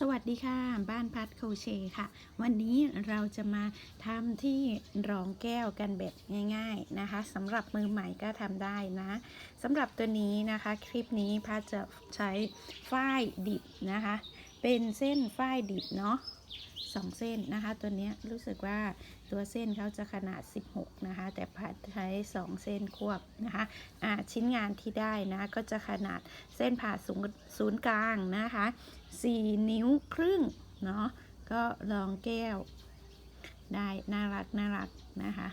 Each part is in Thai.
สวัสดีค่ะ บ้านพัดโคเชค่ะ วันนี้เราจะมาทำที่รองแก้วกันแบบง่ายๆนะคะสำหรับมือใหม่ก็ทำได้นะสำหรับตัวนี้นะคะ คลิปนี้พัดจะใช้ฝ้ายดิบนะคะ เป็นเส้นฝ้ายดิบเนาะสองเส้นนะคะ ตัวนี้รู้สึกว่าตัวเส้นเขาจะขนาด 16 นะคะ แต่พัดใช้ 2 เส้นควบนะคะอ่าชิ้นงานที่ได้นะ ก็จะขนาดเส้นผ่าศูนย์ศูนย์กลางนะคะ 4 นิ้วครึ่งเนาะก็รองแก้วได้น่ารักน่ารักนะคะ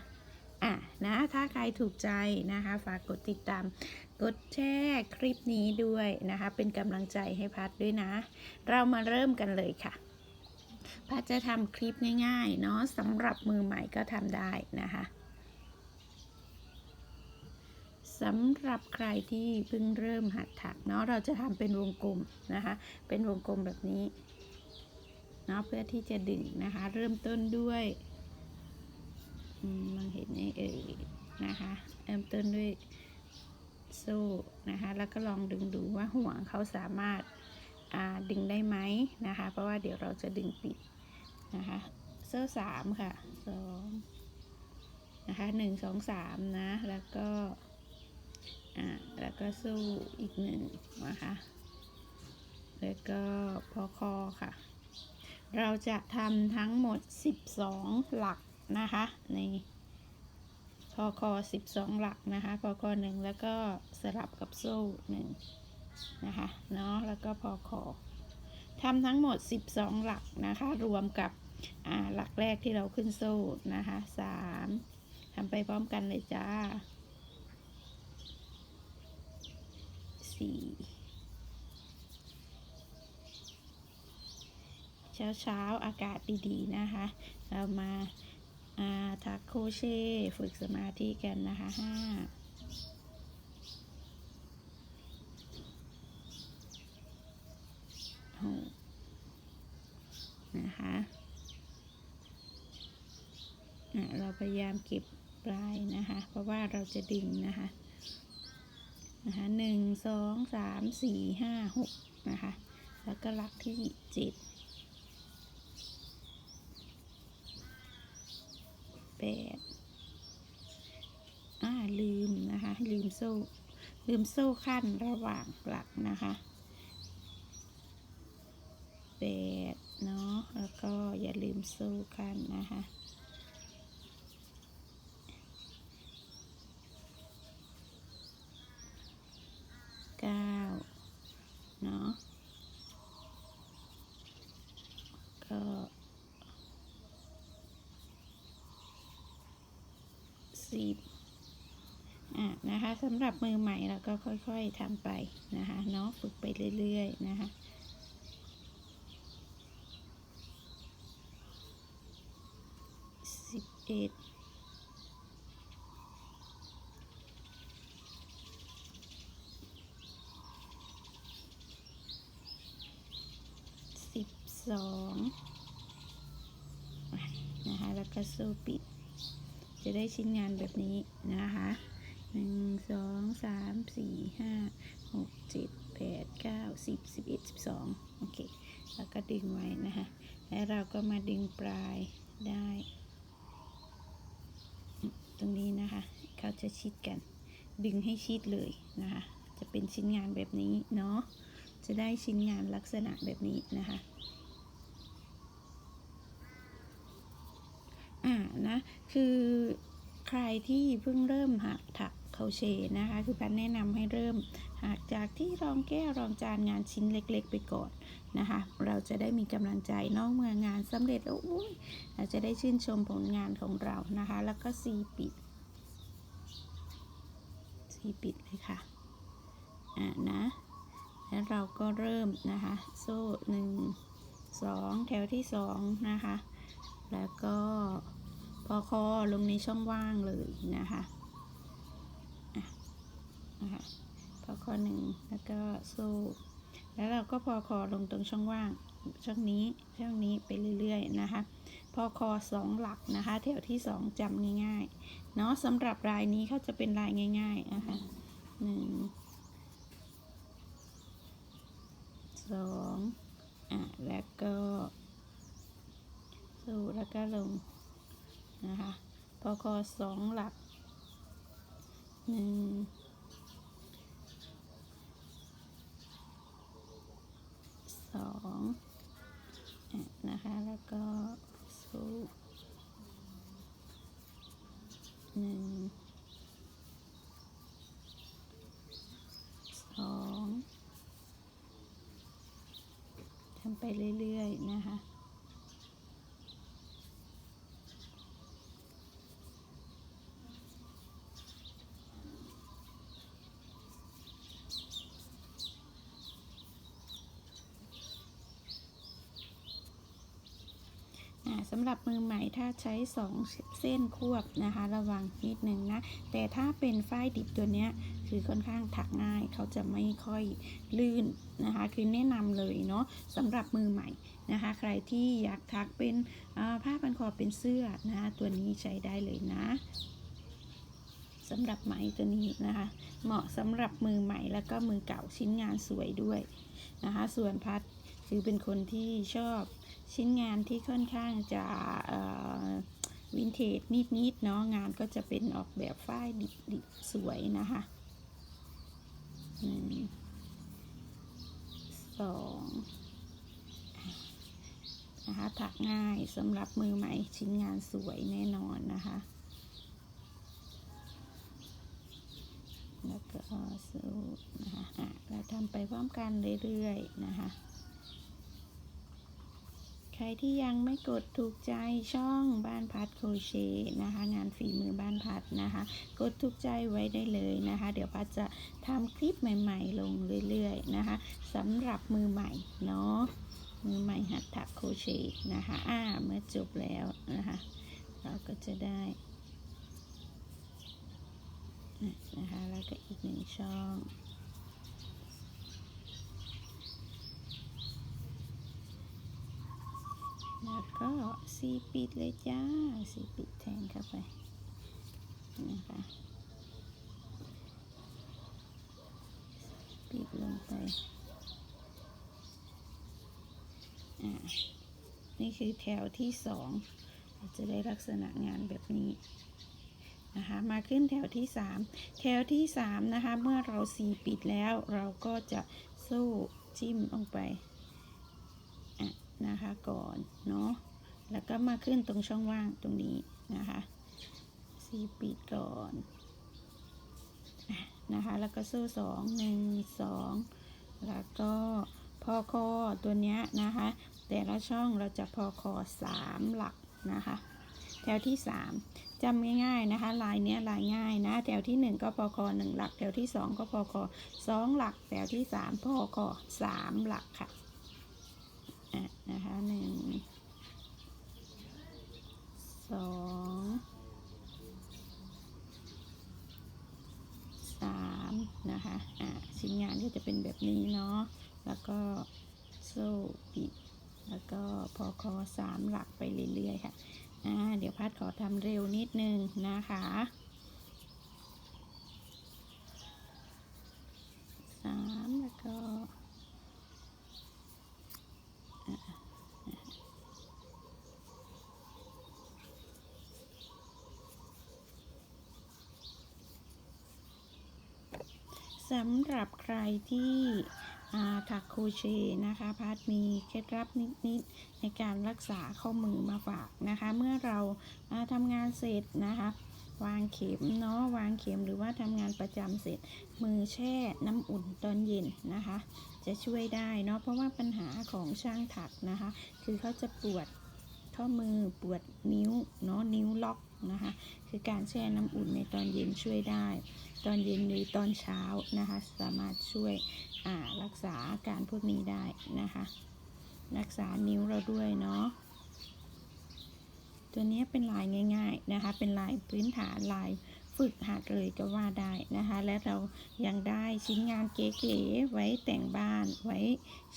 อะนะถ้าใครถูกใจนะคะ ฝากกดติดตาม กดแชร์คลิปนี้ด้วยนะคะ เป็นกำลังใจให้พัดด้วยนะ เรามาเริ่มกันเลยค่ะพัดจะทำคลิปง่ายๆเนาะสำหรับมือใหม่ก็ทำได้นะคะสำหรับใครที่เพิ่งเริ่มหัดถักเนาะเราจะทำเป็นวงกลมนะคะ เป็นวงกลมแบบนี้เนาะเพื่อที่จะดึงนะคะ เริ่มต้นด้วย มองเห็นไหมเอ่ยนะคะเริ่มต้นด้วยโซ่นะคะแล้วก็ลองดึงดูว่าห่วงเขาสามารถดึงได้ไหมนะคะ เพราะว่าเดี๋ยวเราจะดึงปิดนะคะโซ่สามค่ะสองนะคะหนึ่งสองสามนะแล้วก็อ่าแล้วก็สู้อีกหนึ่งนะคะแล้วก็พอคอค่ะ เราจะทำทั้งหมด 12 หลัก นะคะในพอคอ12หลักนะคะพอคอหนึ่งแล้วก็สลับกับโซ่หนึ่งนะคะเนาะแล้วก็พอคอทำทั้งหมด 12 หลักนะคะ รวมกับหลักแรกที่เราขึ้นโซ่นะคะ3ทำไปพร้อมกันเลยจ้าสี่เช้าเช้าอากาศดีๆนะคะ เรามา อาทักโคเช่ฝึกสมาธิกันนะคะห้าหกนะคะเราพยายามเก็บปลายนะคะ เพราะว่าเราจะดึงนะคะนะคะหนึ่งสองสามสี่ห้าหกนะคะ แล้วก็ลักที่เจ็ด ปดอ่าลืมนะคะ ลืมโซ่ ลืมโซ่ขั้นระหว่างหลักนะคะแปดเนาะแล้วก็อย่าลืมโซ่ขั้นนะคะ เก้าเนาะก็สิบอะนะคะสำ หรับมือใหม่เราก็ค่อยๆทำไปนะคะเนาะฝึกไปเรื่อยๆนะคะสิบเอ็ดสิบสองนะคะแล้วก็โซ่ปิด จะได้ชิ้นงานแบบนี้นะคะ หนึ่งสองสามสี่ห้าหกเจ็ดแปดเก้าสิบสิบเอ็ดสิบสองโอเค แล้วก็ดึงไว้นะคะ แล้วเราก็มาดึงปลายได้ ตรงนี้นะคะ เขาจะชิดกัน ดึงให้ชิดเลยนะคะ จะเป็นชิ้นงานแบบนี้เนาะ จะได้ชิ้นงานลักษณะแบบนี้นะคะอ่านะ คือใครที่เพิ่งเริ่มหักถัก โคเชนะคะ คือพันแนะนำให้เริ่มหักจากที่รองแก้วรองจานงานชิ้นเล็ก ๆ ไปก่อนนะคะ เราจะได้มีกำลังใจเนอกเมื่องานสำเร็จแล้วอุ้ยเราจะได้ชื่นชมผลงานของเรานะคะ แล้วก็ซีปิดซีปิดเลยค่ะอ่านะแล้วเราก็เริ่มนะคะ โซ่หนึ่งสองแถวที่สองนะคะ แล้วก็พอคอลงในช่องว่างเลยนะคะ นะคะพอคอหนึ่งแล้วก็โซ่แล้วเราก็พอคอลงตรงช่องว่างช่องนี้ช่องนี้ไปเรื่อยๆนะคะ พอคอสองหลักนะคะแถวที่สองจำง่ายๆเนาะสำหรับลายนี้เขาจะเป็นลายง่ายๆนะคะหนึ่งสองอะแล้วก็สู้แล้วก็ลงนะคะพอคอสองหลักหนึ่ง สองนะคะ แล้วก็สูบหนึ่งสองทำไปเรื่อย ๆ นะคะำหรับมือใหม่ถ้าใช้ 2 เส้นควบนะคะ ระวังนิดนึงนะ แต่ถ้าเป็นฝ้ายดิบตัวเนี้ยคือค่อนข้างถักง่ายเขาจะไม่ค่อยลื่นนะคะ คือแนะนำเลยเนาะสำหรับมือใหม่นะคะ ใครที่อยากถักเป็นผ้าพันคอเป็นเสื้อนะคะตัวนี้ใช้ได้เลยนะสำหรับไหมตัวนี้นะคะ เหมาะสำหรับมือใหม่แล้วก็มือเก่าชิ้นงานสวยด้วยนะคะ ส่วนพัดคือเป็นคนที่ชอบ ชิ้นงานที่ค่อนข้างจะวินเทจนิดๆเนาะงานก็จะเป็นออกแบบฝ้ายดิบๆสวยนะคะหนึ่งสองนะคะถักง่ายสำหรับมือใหม่ชิ้นงานสวยแน่นอนนะคะแล้วก็สู้นะคะอะเราทำไปพร้อมกันเรื่อยๆนะคะ ใครที่ยังไม่กดถูกใจช่องบ้านพัดโครเชต์นะคะ งานฝีมือบ้านพัดนะคะ กดถูกใจไว้ได้เลยนะคะ เดี๋ยวพัดจะทำคลิปใหม่ๆ ลงเรื่อยๆนะคะสำหรับมือใหม่เนาะมือใหม่หัดถักโครเชต์นะคะอ่าเมื่อจบแล้วนะคะ เราก็จะได้นะคะแล้วก็อีกหนึ่งช่อง แล้วก็สีปิดเลยจ้าสีปิดแทงเข้าไปนะคะปิดลงไปอ่านี่คือแถวที่สองจะได้ลักษณะงานแบบนี้นะคะมาขึ้นแถวที่สามแถวที่สามนะคะ เมื่อเราสีปิดแล้วเราก็จะสู้จิ้มลงไป นะคะก่อนเนาะแล้วก็มาขึ้นตรงช่องว่างตรงนี้นะคะสีปิดก่อนนะคะแล้วก็สู้สองหนึ่งสองแล้วก็พอคอตัวเนี้ยนะคะ แต่ละช่องเราจะพอคอสามหลักนะคะแถวที่สามจำง่ายๆนะคะ ลายเนี้ยลายง่ายนะแถวที่หนึ่งก็พอคอหนึ่งหลัก แถวที่สองก็พอคอสองหลัก แถวที่สามพอคอสามหลักค่ะ นะคะหนึ่งสองสามนะคะอะชิ้นงานก็จะเป็นแบบนี้เนาะแล้วก็โซ่ปิด แล้วก็พอคอสามหลักไปเรื่อยๆค่ะอ่าเดี๋ยวพัดขอทำเร็วนิดนึงนะคะสามแล้วก็ สำหรับใครที่ถักโครเชต์นะคะพัดมีเคล็ดลับนิดๆในการรักษาข้อมือมาฝากนะคะ เมื่อเราาทำงานเสร็จนะคะ วางเข็มเนาะวางเข็มหรือว่าทำงานประจำเสร็จ มือแช่น้ำอุ่นตอนเย็นนะคะ จะช่วยได้เนาะเพราะว่าปัญหาของช่างถักนะคะ คือเขาจะปวดข้อมือปวดนิ้วเนาะนิ้วล็อก นะคะ คือการแช่น้ำอุ่นในตอนเย็นช่วยได้ ตอนเย็นหรือตอนเช้านะคะ สามารถช่วยรักษาอาการพวกนี้ได้นะคะ รักษานิ้วเราด้วยเนาะตัวนี้เป็นลายง่าย ๆนะคะ เป็นลายพื้นฐานลายฝึกหัดเลยก็ว่าได้นะคะ และเรายังได้ชิ้นงานเก๋ๆไว้แต่งบ้านไว้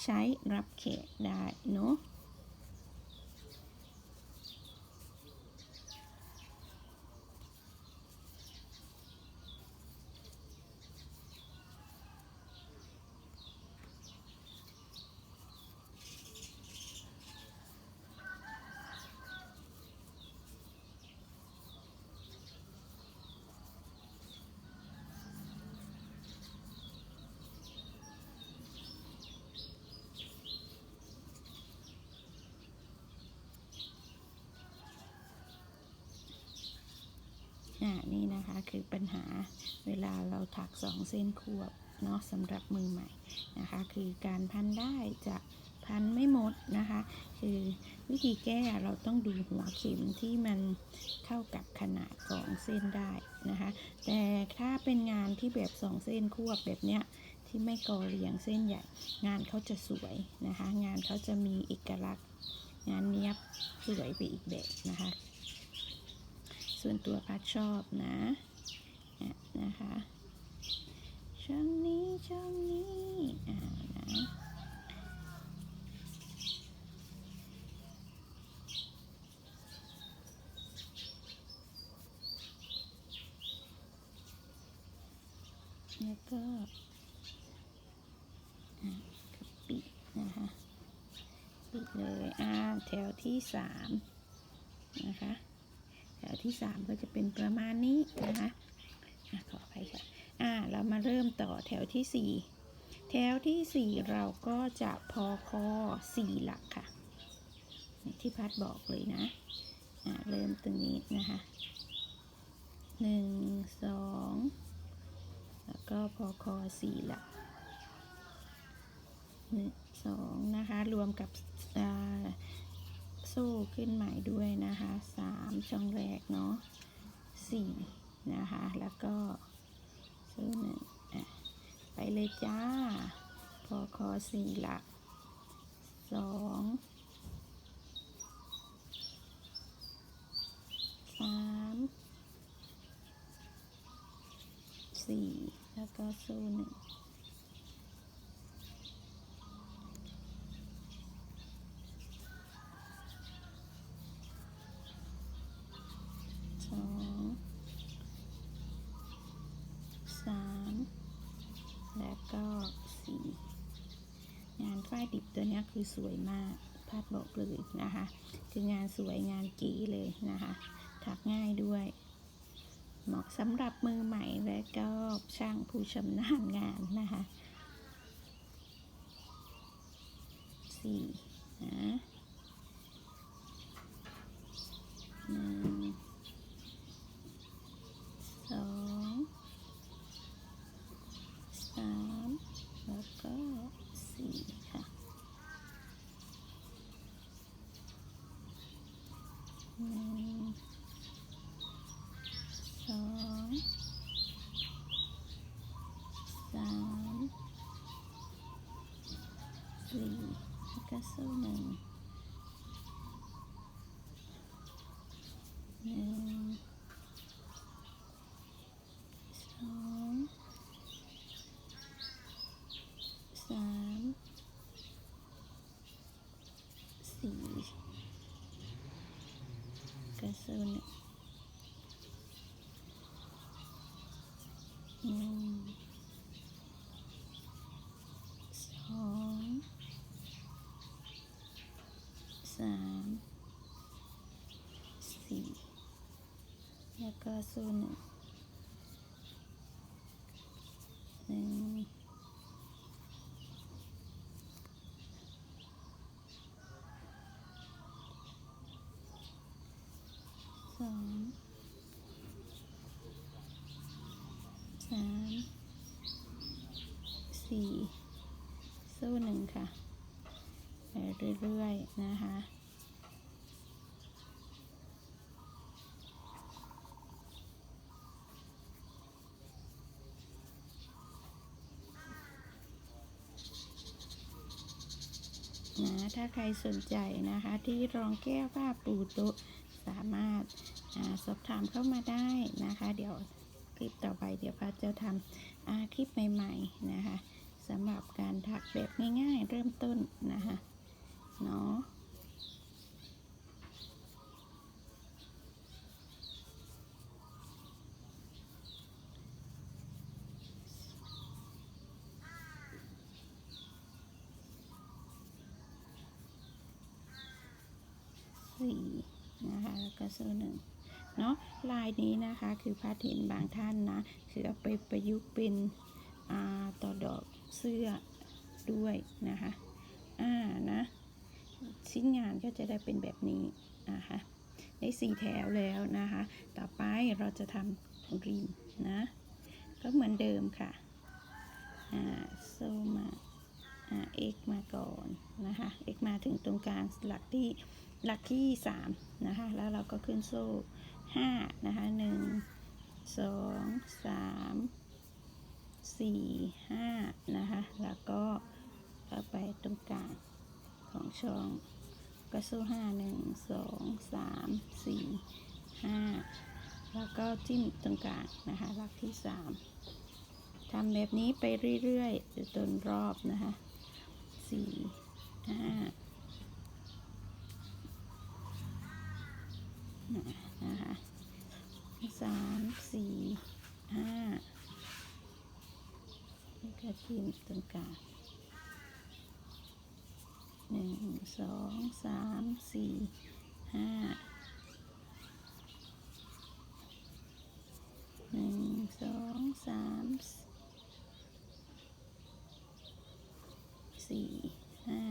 ใช้รับแขกได้เนาะ คือปัญหาเวลาเราถักสองเส้นควบเนาะสำหรับมือใหม่นะคะ คือการพันได้จะพันไม่หมดนะคะ คือวิธีแก้เราต้องดูหัวเข็มที่มันเข้ากับขนาดของเส้นได้นะคะ แต่ถ้าเป็นงานที่แบบสองเส้นควบแบบเนี้ยที่ไม่กอเรียงเส้นใหญ่ งานเขาจะสวยนะคะ งานเขาจะมีเอกลักษณ์ งานเนี้ยบสวยไปอีกแบบนะคะ ส่วนตัวพัดชอบนะอะ นะคะช่องนี้ช่องนี้อ่านะแล้วก็อะก็ปิดนะคะปิดเลยอ่าแถวที่สามนะคะ แถวที่สามก็จะเป็นประมาณนี้นะคะอะขออภัยค่ะ อ่า เรามาเริ่มต่อแถวที่สี่แถวที่สี่เราก็จะพอคอสี่หลักค่ะ ที่พัดบอกเลยนะเริ่มตรงนี้นะคะหนึ่งสองแล้วก็พอคอสี่หลักหนึ่งสองนะคะ รวมกับโซ่ขึ้นใหม่ด้วยนะคะสามช่องแรกเนาะสี่นะคะ แล้วก็ โซ่หนึ่งไปเลยจ้า พอคอสี่หลักสองสามสี่แล้วก็โซ่หนึ่ง สองสามแล้วก็สี่งานฝ้าย ดิบตัวนี้คือสวยมากพาดบอกเลยนะคะ คืองานสวยงานเก๋เลยนะคะ ถักง่ายด้วย เหมาะสำหรับมือใหม่และก็ช่างผู้ชำนาญงานนะคะ สี่นะหนึ่ง สองสามแล้วก็สี่ค่ะหนึ่งสองสามสี่ แล้วก็โซ่หนึ่งหนึ่ง สองสามสี่กระสุนหนึ่งสองสามสี่ แล้วก็โซ่หนึ่งหนึ่งสองสามสี่โซ่หนึ่งค่ะไปเรื่อยๆนะคะ นะ ถ้าใครสนใจนะคะ ที่รองแก้วผ้าปูโต๊ะสามารถาสอบถามเข้ามาได้นะคะ เดี๋ยวคลิปต่อไปเดี๋ยวพัดจะทำคลิปใหม่ๆนะคะสำหรับการถักแบบง่ายๆ เริ่มต้นนะคะเนาะ สี่นะคะแล้วก็โซ่หนึ่งเนาะลายนี้นะคะคือพัดเห็นบางท่านนะคือเอาไปประยุกต์เป็นต่อดอกเสื้อด้วยนะคะอ่านะชิ้นงานก็จะได้เป็นแบบนี้นะคะได้สี่แถวแล้วนะคะ ต่อไปเราจะทำริมนะ ก็เหมือนเดิมค่ะอ่าโซมาอ่า x มาก่อนนะคะ x มาถึงตรงกลางหลักที่ หลักที่สามนะคะ แล้วเราก็ขึ้นโซ่ห้านะคะหนึ่งสองสามสี่ห้านะคะ แล้วก็เอาไปตรงกลางของช่องก็โซ่ห้าหนึ่งสองสามสี่ห้าแล้วก็จิ้มตรงกลางนะคะหลักที่สามทำแบบนี้ไปเรื่อยๆจนรอบนะคะสี่ห้านะคะสามสี่ห้า แล้วก็จิ้มตรงกลางหนึ่งสองสามสี่ห้าหนึ่งสองสามสี่ห้า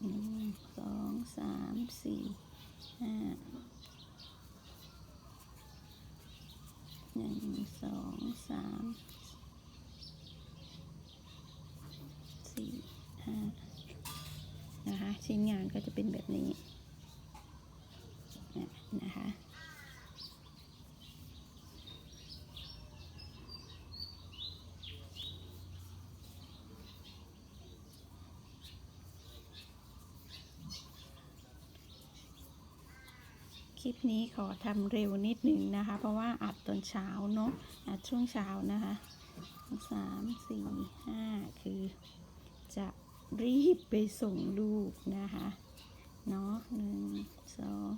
หนึ่งสองสามสี่ห้าหนึ่งสองสามสี่ห้านะคะ ชิ้นงานก็จะเป็นแบบนี้นะนะคะคลิปนี้ขอทำเร็วนิดหนึ่งนะคะ เพราะว่าอัดตอนเช้าเนาะอัดช่วงเช้านะคะสามสี่ห้าคือจะ รีบไปส่งลูกนะคะเนาะหนึ่งสอง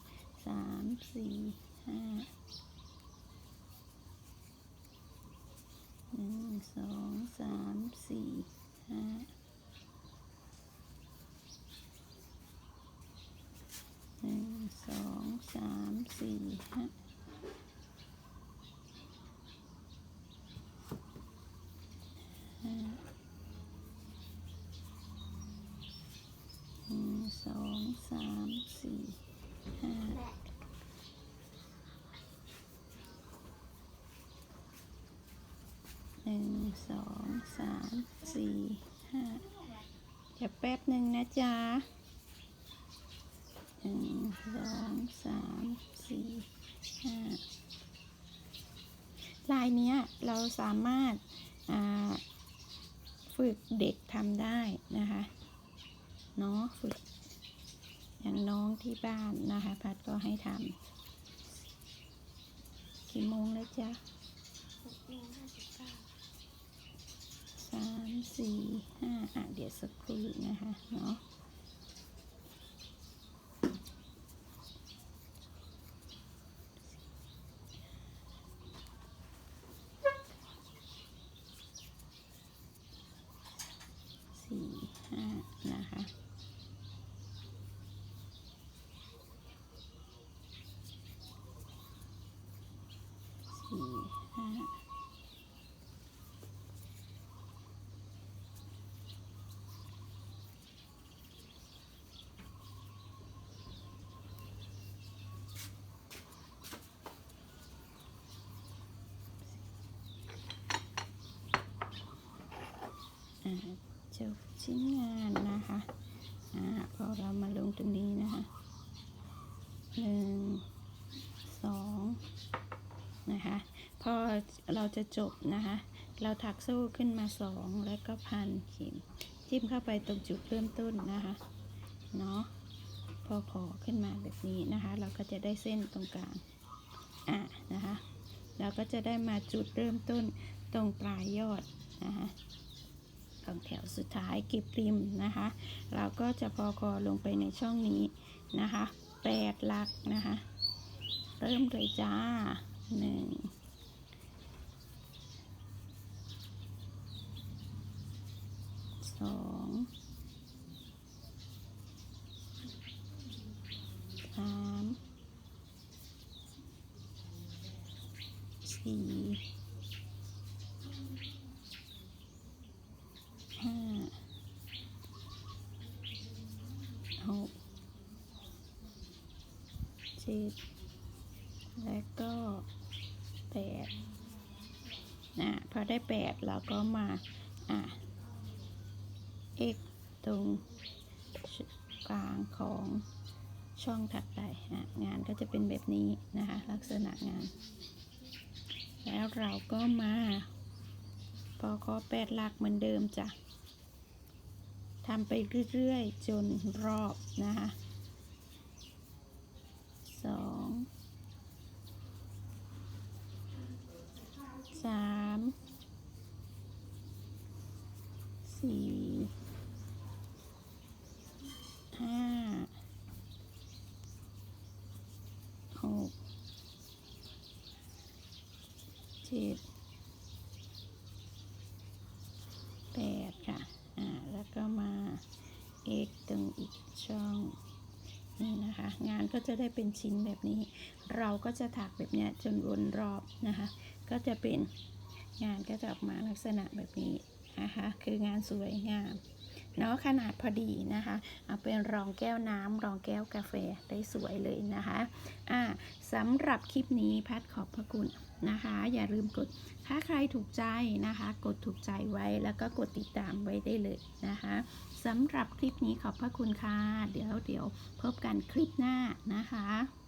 สามสี่ห้าหนึ่งสองสามสี่ห้าหนึ่งสองสามสี่ห้าห้าหนึ่ง สองสามสี่ห้าหนึ่งสองสามสี่ห้าเดี๋ยวแป๊บหนึ่งนะจ๊ะหนึ่งสองสามสี่ห้าลายเนี้ยเราสามารถฝึกเด็กทำได้นะคะ เนาะฝึก อย่างน้อง ที่บ้านนะคะ พัดก็ให้ทำกี่โมงแล้วจ๊ะหกโมงห้าสิบเก้าสามสี่ห้าอะเดี๋ยวสักครู่นะคะเนาะสี่ห้านะคะ สี่ห้า อ่าจบ ชิ้นงานนะคะอ่าพอเรามาลงตรงนี้นะคะหนึ่งสองนะคะพอเราจะจบนะคะ เราถักโซ่ขึ้นมาสองแล้วก็พันเข็มจิ้มเข้าไปตรงจุดเริ่มต้นนะคะเนาะพอขอขึ้นมาแบบนี้นะคะ เราก็จะได้เส้นตรงกลางอะนะคะ เราก็จะได้มาจุดเริ่มต้นตรงปลายยอดนะคะ องแถวสุดท้ายเก็บริมนะคะ เราก็จะพอคอลงไปในช่องนี้นะคะแปดหลักนะคะ เริ่มเลยจ้าหนึ่งสองสามสี่ ห้า หกเจ็ดและก็แปดนะพอได้แปดเราก็มาอะ x ตรงกลางของช่องถัดไปอะงานก็จะเป็นแบบนี้นะคะ ลักษณะงาน แล้วเราก็มาพอข้อแปดหลักเหมือนเดิมจ้ะทำไปเรื่อยๆ จนรอบนะคะสองสามสี่ห้าหกเจ็ด แปดค่ะ อ่า แล้วก็มา x ตรงอีกช่อง นะคะ งานก็จะได้เป็นชิ้นแบบนี้ เราก็จะถักแบบเนี้ยจนวนรอบนะคะ ก็จะเป็นงานก็จะออกมาลักษณะแบบนี้นะคะ คืองานสวยงามเนาะขนาดพอดีนะคะเอาเป็นรองแก้วน้ำรองแก้วกาแฟได้สวยเลยนะคะอ่าสำหรับคลิปนี้พัดขอบพระคุณ นะคะ อย่าลืมกด ถ้าใครถูกใจนะคะ กดถูกใจไว้แล้วก็กดติดตามไว้ได้เลยนะคะสำหรับคลิปนี้ขอบพระคุณค่ะ เดี๋ยวเดี๋ยวพบกันคลิปหน้านะคะ